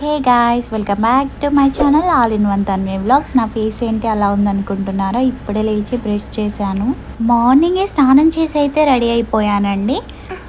Hey guys welcome back to my channel all in one Tanvi vlogs. నా face ఏంటి అలా ఉందనుకుంటున్నారా? ఇప్పుడే లేచి బ్రష్ చేశాను. మార్నింగే స్నానం చేసి అయితే రెడీ అయిపోయానండి.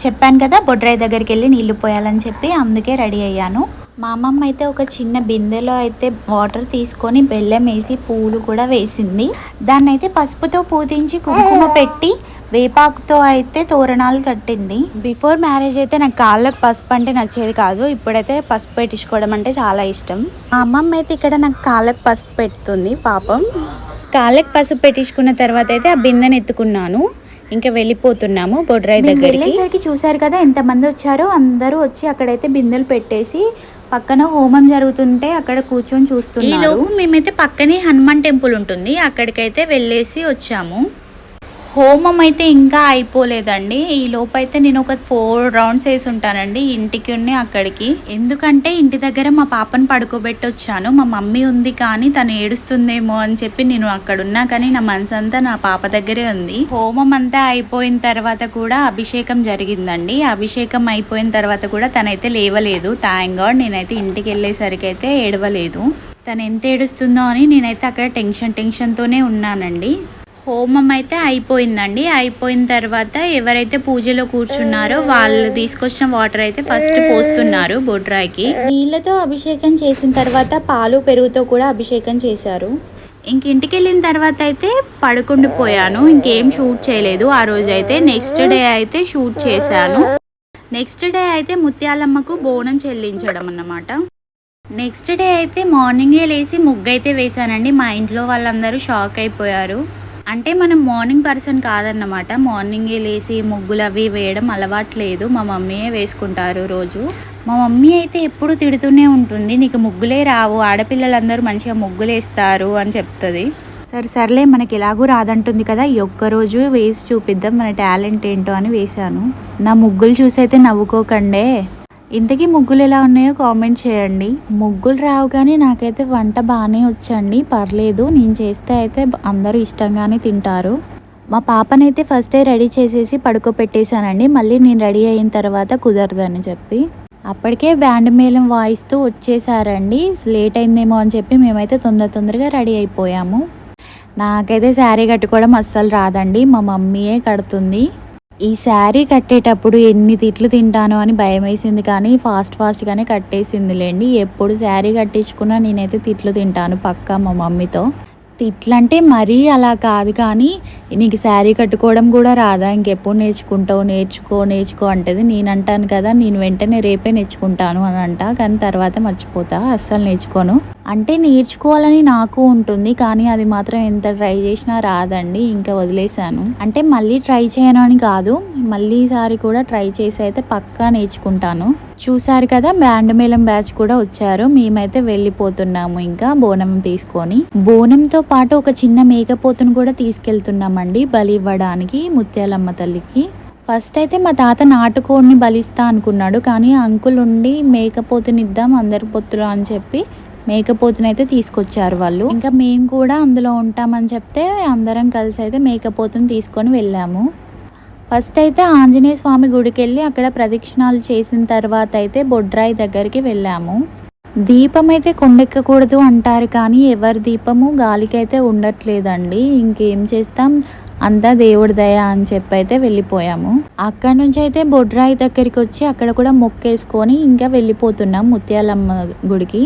చెప్పాను కదా బొడ్రాయి దగ్గరికి వెళ్ళి నీళ్ళు పోయాలని చెప్పి అందుకే రెడీ అయ్యాను. మా అమ్మమ్మ అయితే ఒక చిన్న బిందెలో అయితే వాటర్ తీసుకొని బెల్లం వేసి పూలు కూడా వేసింది. దాన్ని అయితే పసుపుతో పూజించి కుంకుమ పెట్టి వేపాకుతో అయితే తోరణాలు కట్టింది. బిఫోర్ మ్యారేజ్ అయితే నాకు కాళ్ళకు పసుపు అంటే నచ్చేది కాదు. ఇప్పుడైతే పసుపు పెట్టించుకోవడం అంటే చాలా ఇష్టం. మా అమ్మమ్మ అయితే ఇక్కడ నాకు కాళ్ళకు పసుపు పెడుతుంది పాపం. కాళ్ళకి పసుపు పెట్టించుకున్న తర్వాత అయితే ఆ బిందెని ఎత్తుకున్నాను. ఇంకా వెళ్ళిపోతున్నాము బొడ్రాయి దగ్గరికి. వెళ్ళేసరికి చూసారు కదా ఎంతమంది వచ్చారో అందరూ వచ్చి అక్కడైతే బిందెలు పెట్టేసి పక్కన హోమం జరుగుతుంటే అక్కడ కూర్చొని చూస్తున్నారు. మేమైతే పక్కనే హనుమాన్ టెంపుల్ ఉంటుంది. అక్కడికైతే వెళ్ళేసి వచ్చాము. హోమం అయితే ఇంకా అయిపోలేదండి. ఈ లోపైతే నేను ఒక ఫోర్ రౌండ్స్ వేసి ఉంటానండి ఇంటికి ఉన్ని అక్కడికి. ఎందుకంటే ఇంటి దగ్గర మా పాపను పడుకోబెట్టి వచ్చాను మా మమ్మీ ఉంది కానీ తను ఏడుస్తుందేమో అని చెప్పి నేను అక్కడ ఉన్నా కానీ నా మనసు అంతా నా పాప దగ్గరే ఉంది. హోమం అంతా అయిపోయిన తర్వాత కూడా అభిషేకం జరిగిందండి. అభిషేకం అయిపోయిన తర్వాత కూడా తనైతే లేవలేదు. థ్యాంక్ గాడ్ నేనైతే ఇంటికి వెళ్ళేసరికి అయితే ఏడవలేదు. తను ఎంత ఏడుస్తుందో అని నేనైతే అక్కడ టెన్షన్ టెన్షన్తోనే ఉన్నానండి. హోమం అయితే అయిపోయిందండి. అయిపోయిన తర్వాత ఎవరైతే పూజలో కూర్చున్నారో వాళ్ళు తీసుకొచ్చిన వాటర్ అయితే ఫస్ట్ పోస్తున్నారు బొడ్రాయికి. నీళ్ళతో అభిషేకం చేసిన తర్వాత పాలు పెరుగుతో కూడా అభిషేకం చేశారు. ఇంక ఇంటికి వెళ్ళిన తర్వాత అయితే పడుకుండిపోయాను ఇంకేం షూట్ చేయలేదు. ఆ రోజు అయితే నెక్స్ట్ డే అయితే షూట్ చేశాను. నెక్స్ట్ డే అయితే ముత్యాలమ్మకు బోనం చెల్లించడం అన్నమాట. నెక్స్ట్ డే అయితే మార్నింగే లేచి ముగ్గు అయితే వేశానండి. మా ఇంట్లో వాళ్ళందరూ షాక్ అయిపోయారు. అంటే మనం మార్నింగ్ పర్సన్ కాదన్నమాట. మార్నింగే లేచి ముగ్గులు అవి వేయడం అలవాట్లేదు మా మమ్మీయే వేసుకుంటారు రోజు. మా మమ్మీ అయితే ఎప్పుడు తిడుతూనే ఉంటుంది. నీకు ముగ్గులే రావు. ఆడపిల్లలందరూ మంచిగా ముగ్గులు వేస్తారు అని చెప్తుంది. సరే సర్లే మనకి ఎలాగూ రాదంటుంది కదా. ఈ ఒక్కరోజు వేసి చూపిద్దాం. మన టాలెంట్ ఏంటో అని వేశాను. నా ముగ్గులు చూసి అయితే నవ్వుకోకండే. ఇంతకీ ముగ్గులు ఎలా ఉన్నాయో కామెంట్ చేయండి. ముగ్గులు రావు కానీ నాకైతే వంట బాగానే వచ్చండి. పర్లేదు నేను చేస్తే అయితే అందరూ ఇష్టంగానే తింటారు. మా పాపనైతే ఫస్టే రెడీ చేసేసి పడుకోపెట్టేశానండి మళ్ళీ నేను రెడీ అయిన తర్వాత కుదరదని చెప్పి. అప్పటికే బ్యాండ్ మేళం వాయిస్తూ వచ్చేసారండి లేట్ అయిందేమో అని చెప్పి మేమైతే తొందర తొందరగా రెడీ అయిపోయాము. నాకైతే శారీ కట్టుకోవడం అస్సలు రాదండి. మా మమ్మీయే కడుతుంది. ఈ శారీ కట్టేటప్పుడు ఎన్ని తిట్లు తింటాను అని భయం వేసింది కానీ ఫాస్ట్ ఫాస్ట్గానే కట్టేసిందిలేండి. ఎప్పుడు శారీ కట్టించుకున్నా నేనైతే తిట్లు తింటాను పక్కా మా మమ్మీతో. తిట్లంటే మరీ అలా కాదు కానీ నీకు శారీ కట్టుకోవడం కూడా రాదా? ఇంకెప్పుడు నేర్చుకుంటావు? నేర్చుకో నేర్చుకో అంటది. నేను అంటాను కదా నేను వెంటనే రేపే నేర్చుకుంటాను అని అంట. కానీ తర్వాత మర్చిపోతా. అస్సలు నేర్చుకోను. అంటే నేర్చుకోవాలని నాకు ఉంటుంది కానీ అది మాత్రం ఎంత ట్రై చేసినా రాదండి ఇంకా వదిలేశాను. అంటే మళ్ళీ ట్రై చేయను అని కాదు మళ్ళీసారి కూడా ట్రై చేసి అయితే పక్కా నేర్చుకుంటాను. చూసారు కదా బ్యాండ్ మేళం బ్యాచ్ కూడా వచ్చారు మేమైతే వెళ్ళిపోతున్నాము ఇంకా బోనం తీసుకొని. బోనంతో పాటు ఒక చిన్న మేకపోతును కూడా తీసుకెళ్తున్నామండి బలి ఇవ్వడానికి ముత్యాలమ్మ తల్లికి. ఫస్ట్ అయితే మా తాత నాటుకోడిని బలిస్తా అనుకున్నాడు కానీ అంకుల్ ఉండి మేకపోతునిద్దాం అందరి పొత్తులు అని చెప్పి మేకపోతునైతే తీసుకొచ్చారు వాళ్ళు. ఇంకా మేము కూడా అందులో ఉంటామని చెప్తే అందరం కలిసి అయితే మేకపోతుని తీసుకొని వెళ్ళాము. ఫస్ట్ అయితే ఆంజనేయ స్వామి గుడికి వెళ్ళి అక్కడ ప్రదక్షిణాలు చేసిన తర్వాత అయితే బొడ్రాయి దగ్గరికి వెళ్ళాము. దీపం అయితే కొండెక్కకూడదు అంటారు కానీ ఎవరి దీపము గాలికైతే ఉండట్లేదండి. ఇంకేం చేస్తాం? అంతా దేవుడి దయ అని చెప్పి అయితే వెళ్ళిపోయాము. అక్కడ నుంచి అయితే బొడ్రాయి దగ్గరికి వచ్చి అక్కడ కూడా మొక్కేసుకొని ఇంకా వెళ్ళిపోతున్నాం ముత్యాలమ్మ గుడికి.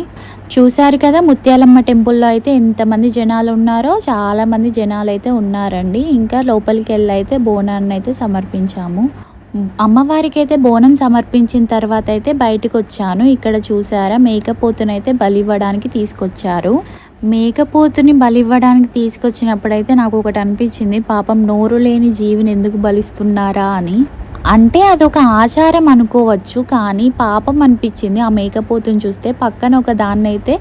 చూశారు కదా ముత్యాలమ్మ టెంపుల్లో అయితే ఎంతమంది జనాలు ఉన్నారో చాలామంది జనాలు అయితే ఉన్నారండి. ఇంకా లోపలికి వెళ్ళి అయితే బోనాన్ని అయితే సమర్పించాము. అమ్మవారికి అయితే బోనం సమర్పించిన తర్వాత అయితే బయటకు వచ్చాను ఇక్కడ చూసారా మేకపోతునైతే బలివ్వడానికి తీసుకొచ్చారు. మేకపోతుని బలివ్వడానికి తీసుకొచ్చినప్పుడైతే నాకు ఒకటి అనిపించింది పాపం నోరు లేని జీవిని ఎందుకు బలిస్తున్నారా? అని. అంటే అదొక ఆచారం అనుకోవచ్చు కానీ పాపం అనిపించింది ఆ మేకపోతుని చూస్తే. పక్కన ఒక దాన్ని అయితే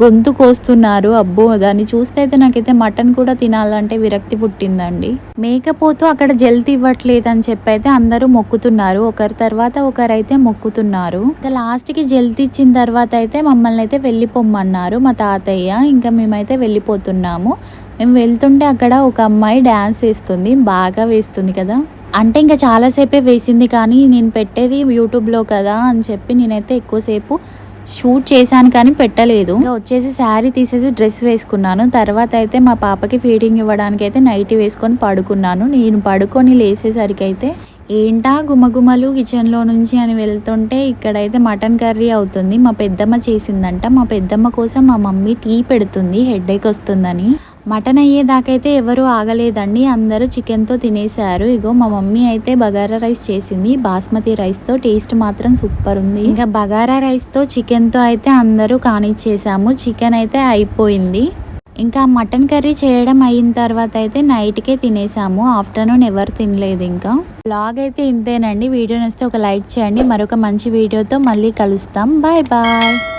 గొంతు కోస్తున్నారు. అబ్బో దాన్ని చూస్తే అయితే నాకైతే మటన్ కూడా తినాలంటే విరక్తి పుట్టిందండి. మేకపోతూ అక్కడ జల్తి ఇవ్వట్లేదు అని చెప్పి అయితే అందరూ మొక్కుతున్నారు. ఒకరి తర్వాత ఒకరైతే మొక్కుతున్నారు. ఇంకా లాస్ట్కి జల్తి ఇచ్చిన తర్వాత అయితే మమ్మల్ని అయితే వెళ్ళిపోమ్మన్నారు మా తాతయ్య. ఇంకా మేమైతే వెళ్ళిపోతున్నాము. మేము వెళ్తుంటే అక్కడ ఒక అమ్మాయి డ్యాన్స్ వేస్తుంది. బాగా వేస్తుంది కదా. అంటే ఇంకా చాలాసేపే వేసింది కానీ నేను పెట్టేది యూట్యూబ్లో కదా అని చెప్పి నేనైతే ఎక్కువసేపు షూట్ చేశాను కానీ పెట్టలేదు. వచ్చేసి శారీ తీసేసి డ్రెస్ వేసుకున్నాను. తర్వాత అయితే మా పాపకి ఫీడింగ్ ఇవ్వడానికి అయితే నైట్ వేసుకొని పడుకున్నాను. నేను పడుకొని లేసేసరికి అయితే ఏంటా గుమగుమలు కిచెన్లో నుంచి అని వెళ్తుంటే ఇక్కడైతే మటన్ కర్రీ అవుతుంది. మా పెద్దమ్మ చేసిందంట. మా పెద్దమ్మ కోసం మా మమ్మీ టీ పెడుతుంది. హెడేక్ వస్తుందని. మటన్ అయ్యేదాకైతే ఎవరూ ఆగలేదండి. అందరూ చికెన్తో తినేశారు. ఇగో మా మమ్మీ అయితే బగారా రైస్ చేసింది. బాస్మతి రైస్తో టేస్ట్ మాత్రం సూపర్ ఉంది. ఇంకా బగారా రైస్తో చికెన్తో అయితే అందరూ కానిచ్చేసాము. చికెన్ అయితే అయిపోయింది. ఇంకా మటన్ కర్రీ చేయడం అయిన తర్వాత అయితే నైట్కే తినేసాము. ఆఫ్టర్నూన్ ఎవరు తినలేదు ఇంకా. బ్లాగ్ అయితే ఇంతేనండి. వీడియో నచ్చితే ఒక లైక్ చేయండి. మరొక మంచి వీడియోతో మళ్ళీ కలుస్తాం. Bye bye.